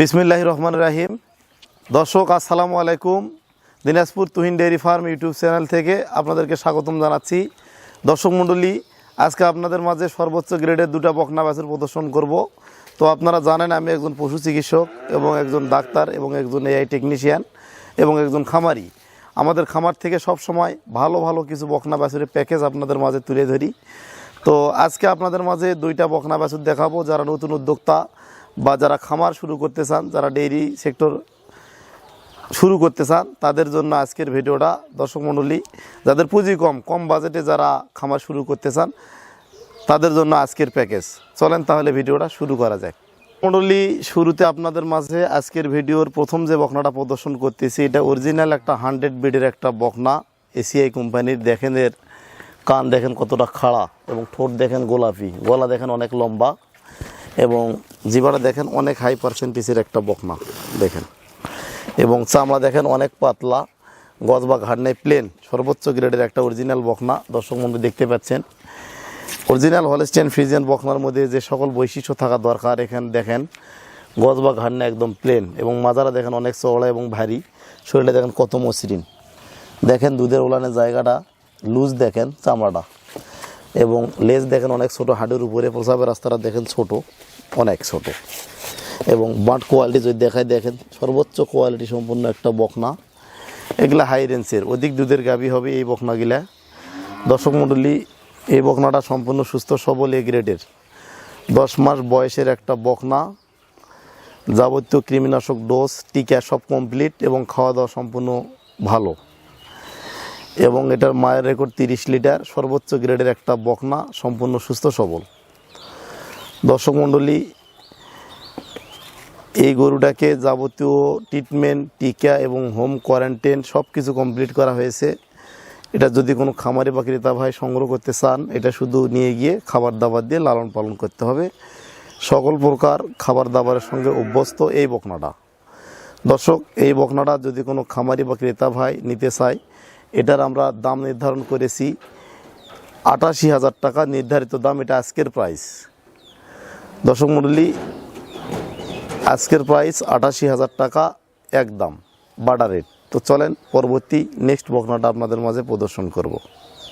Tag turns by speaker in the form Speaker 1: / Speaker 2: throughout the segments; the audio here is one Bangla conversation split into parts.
Speaker 1: বিসমিল্লাহ রহমান রাহিম। দর্শক, আসসালামু আলাইকুম। Dinajpur Tuhin dairy farm YouTube channel থেকে আপনাদেরকে স্বাগতম জানাচ্ছি। দর্শক মণ্ডলী, আজকে আপনাদের মাঝে সর্বোচ্চ গ্রেডের দুটা বকনা বাছুর প্রদর্শন করব। তো আপনারা জানেন, আমি একজন পশু চিকিৎসক এবং একজন ডাক্তার এবং একজন এআই টেকনিশিয়ান এবং একজন খামারি। আমাদের খামার থেকে সব সময় ভালো ভালো কিছু বকনা বাছুরের প্যাকেজ আপনাদের মাঝে তুলে ধরি। তো আজকে আপনাদের মাঝে দুইটা বকনা বাছুর দেখাবো, যারা নতুন উদ্যোক্তা বা যারা খামার শুরু করতে চান, যারা ডেইরি সেক্টর শুরু করতে চান, তাদের জন্য আজকের ভিডিওটা দর্শক মণ্ডলী, যাদের পুঁজি কম কম বাজেটে যারা খামার শুরু করতে চান, তাদের জন্য আজকের প্যাকেজ। চলেন তাহলে ভিডিওটা শুরু করা যাক। মণ্ডলী, শুরুতে আপনাদের মাঝে আজকের ভিডিওর প্রথম যে বকনাটা প্রদর্শন করতেছি, এটা অরিজিনাল একটা হান্ড্রেড বিডের একটা বকনা, এসিআই কোম্পানির। দেখেন এর কান দেখেন কতটা খাড়া এবং ঠোঁট দেখেন গোলাপি। গলা দেখেন অনেক লম্বা। এবং জিবাটা দেখেন অনেক হাই পার্সেন্টেজের একটা বকনা, দেখেন। এবং চামড়া দেখেন অনেক পাতলা, গজ বা ঘাট নেই প্লেন সর্বোচ্চ গ্রেডের একটা অরিজিনাল বকনা, দর্শক মন্ডলী দেখতে পাচ্ছেন। অরিজিনাল হলস্টেন ফ্রিজিয়ান বকনার মধ্যে যে সকল বৈশিষ্ট্য থাকা দরকার, এখানে দেখেন, গজ বা ঘাড় একদম প্লেন এবং মাজারা দেখেন অনেক চওড়া এবং ভারী শরীরে দেখেন কত মসৃণ। দেখেন দুধের ওলানের জায়গাটা লুজ দেখেন চামড়াটা। এবং লেজ দেখেন অনেক ছোট হাডের উপরে প্রসাবের রাস্তাটা দেখেন ছোট, অনেক ছোট। এবং বাট কোয়ালিটি যদি দেখায় দেখেন সর্বোচ্চ কোয়ালিটি সম্পূর্ণ একটা বকনা। এগুলা হাই রেঞ্জের অধিক দুধের গাবি হবে এই বকনাগুলা। দর্শক মণ্ডলী, এই বকনাটা সম্পূর্ণ সুস্থ, সবল এ গ্রেডের দশ মাস বয়সের একটা বকনা। যাবতীয় কৃমিনাশক ডোজ টিকা সব কমপ্লিট এবং খাওয়া দাওয়া সম্পূর্ণ ভালো। এবং এটার মায়ের রেকর্ড তিরিশ লিটার, সর্বোচ্চ গ্রেডের একটা বকনা, সম্পূর্ণ সুস্থ, সবল। দর্শক মণ্ডলী, এই গরুটাকে যাবতীয় ট্রিটমেন্ট টিকা এবং হোম কোয়ারেন্টাইন সব কিছু কমপ্লিট করা হয়েছে। এটা যদি কোনো খামারে বা ক্রেতা ভাই সংগ্রহ করতে চান, এটা শুধু নিয়ে গিয়ে খাবার দাবার দিয়ে লালন পালন করতে হবে। সকল প্রকার খাবার দাবারের সঙ্গে অভ্যস্ত এই বকনাটা। দর্শক, এই বকনাটা যদি কোনো খামারি বা ক্রেতা ভাই নিতে চায় এটার আমরা দাম নির্ধারণ করেছি আটাশি হাজার টাকা নির্ধারিত দাম, এটা আজকের প্রাইস দর্শক মণ্ডলী, আজকের প্রাইস আটাশি হাজার টাকা একদম বাডা রেট তো চলেন পরবর্তী নেক্সট বকনাটা আপনাদের মাঝে প্রদর্শন করব।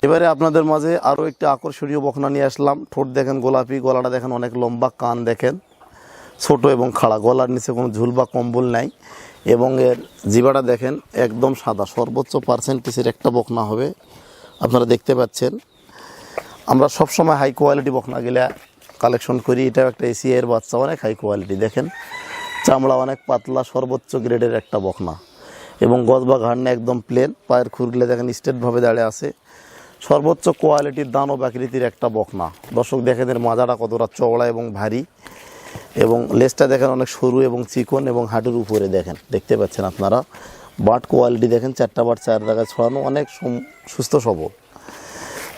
Speaker 1: এবারে আপনাদের মাঝে আরও একটি আকর্ষণীয় বকনা নিয়ে আসলাম। ঠোঁট দেখেন গোলাপি, গলাটা দেখেন অনেক লম্বা, কান দেখেন। ছোট এবং খাড়া, গলার নিচে কোনো ঝুল বা কম্বল নাই। এবং এর জিবাটা দেখেন একদম সাদা, সর্বোচ্চ পার্সেন্টেজের একটা বকনা হবে। আপনারা দেখতে পাচ্ছেন। আমরা সবসময় হাই কোয়ালিটি বকনা বকনাগুলা কালেকশন করি। এটাও একটা এসিআই এর বাচ্চা, অনেক হাই কোয়ালিটি দেখেন। চামড়া অনেক পাতলা, সর্বোচ্চ গ্রেডের একটা বকনা। এবং গজ বা ঘাড়নে একদম প্লেন পায়ের খুরগুলো দেখেন স্টেটভাবে দাঁড়িয়ে আছে। সর্বোচ্চ কোয়ালিটির দানব আকৃতির একটা বকনা। দর্শক দেখেন এর মাজাটা কতটা চওড়া এবং ভারী। এবং লেজটা দেখেন অনেক সরু এবং চিকন এবং হাঁটুর উপরে দেখেন। দেখতে পাচ্ছেন আপনারা? বাট কোয়ালিটি দেখেন, চারটা বাট চার জায়গায় ছড়ানো অনেক সুস্থ সবল।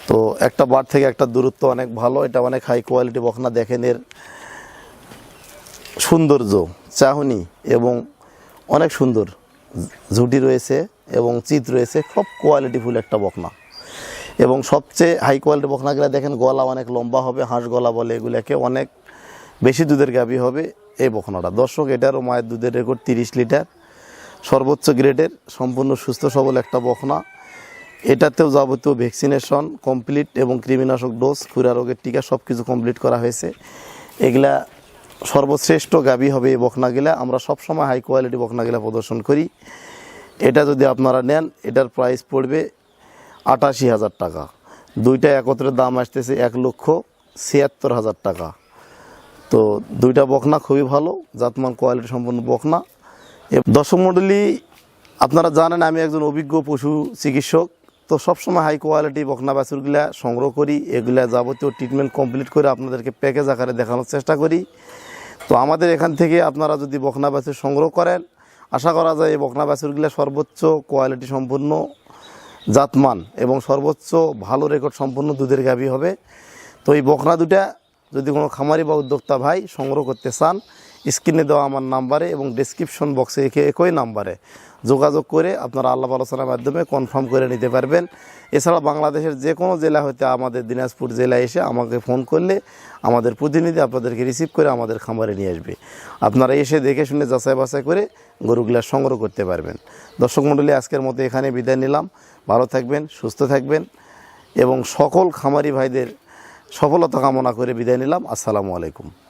Speaker 1: তো একটা বাট থেকে একটা দূরত্ব অনেক ভালো, এটা অনেক হাই কোয়ালিটি বকনা দেখেন এর সৌন্দর্য, চাহনি এবং অনেক সুন্দর ঝুটি রয়েছে এবং চিত রয়েছে সব কোয়ালিটিফুল একটা বখনা। এবং সবচেয়ে হাই কোয়ালিটি বকনাগুলো দেখেন, গলা অনেক লম্বা হবে, হাঁস গলা বলে এগুলোকে অনেক বেশি দুধের গাভী হবে এই বখনাটা। দর্শক এটারও মায়ের দুধের রেকর্ড তিরিশ লিটার। সর্বোচ্চ গ্রেডের, সম্পূর্ণ সুস্থ সবল একটা বখনা। এটাতেও যাবতীয় ভ্যাকসিনেশন কমপ্লিট এবং কৃমিনাশক ডোজ খুরা রোগের টিকা সব কিছু কমপ্লিট করা হয়েছে। এগুলা সর্বশ্রেষ্ঠ গাবি হবে এই বকনাগুলা আমরা সবসময় হাই কোয়ালিটি বকনাগুলা প্রদর্শন করি। এটা যদি আপনারা নেন, এটার প্রাইস পড়বে আটাশি হাজার টাকা। দুইটা একত্রে দাম আসতেছে এক লক্ষ ছিয়াত্তর হাজার টাকা। তো দুইটা বকনা খুবই ভালো, জাতমান কোয়ালিটি সম্পন্ন বকনা। দর্শক মণ্ডলী আপনারা জানেন আমি একজন অভিজ্ঞ পশু চিকিৎসক, তো সবসময় হাই কোয়ালিটি বকনা বাছুরগুলা সংগ্রহ করি, এগুলা যাবতীয় ট্রিটমেন্ট কমপ্লিট করে আপনাদেরকে প্যাকেজ আকারে দেখানোর চেষ্টা করি। তো আমাদের এখান থেকে আপনারা যদি বকনা বাছুর সংগ্রহ করেন, আশা করা যায় এই বকনা বাছুরগুলা সর্বোচ্চ কোয়ালিটি সম্পূর্ণ জাতমান এবং সর্বোচ্চ ভালো রেকর্ড সম্পন্ন দুধের গাভী হবে। তো এই বকনা দুটা যদি কোনো খামারি বা উদ্যোক্তা ভাই সংগ্রহ করতে চান, স্ক্রিনে দেওয়া আমার নাম্বারে এবং ডিসক্রিপশন বক্সে একে একই নাম্বারে যোগাযোগ করে আপনারা আল্লাহ আলোচনার মাধ্যমে কনফার্ম করে নিতে পারবেন। এছাড়া বাংলাদেশের যে কোনো জেলা হতে আমাদের দিনাজপুর জেলায় এসে আমাকে ফোন করলে আমাদের প্রতিনিধি আপনাদেরকে রিসিভ করে আমাদের খামারে নিয়ে আসবে। আপনারা এসে দেখে শুনে যাচাই বাছাই করে গরুগুলা সংগ্রহ করতে পারবেন। দর্শক মণ্ডলী আজকের মতো এখানে বিদায় নিলাম। ভালো থাকবেন, সুস্থ থাকবেন এবং সকল খামারি ভাইদের সফলতা কামনা করে বিদায় নিলাম। আসসালামু আলাইকুম।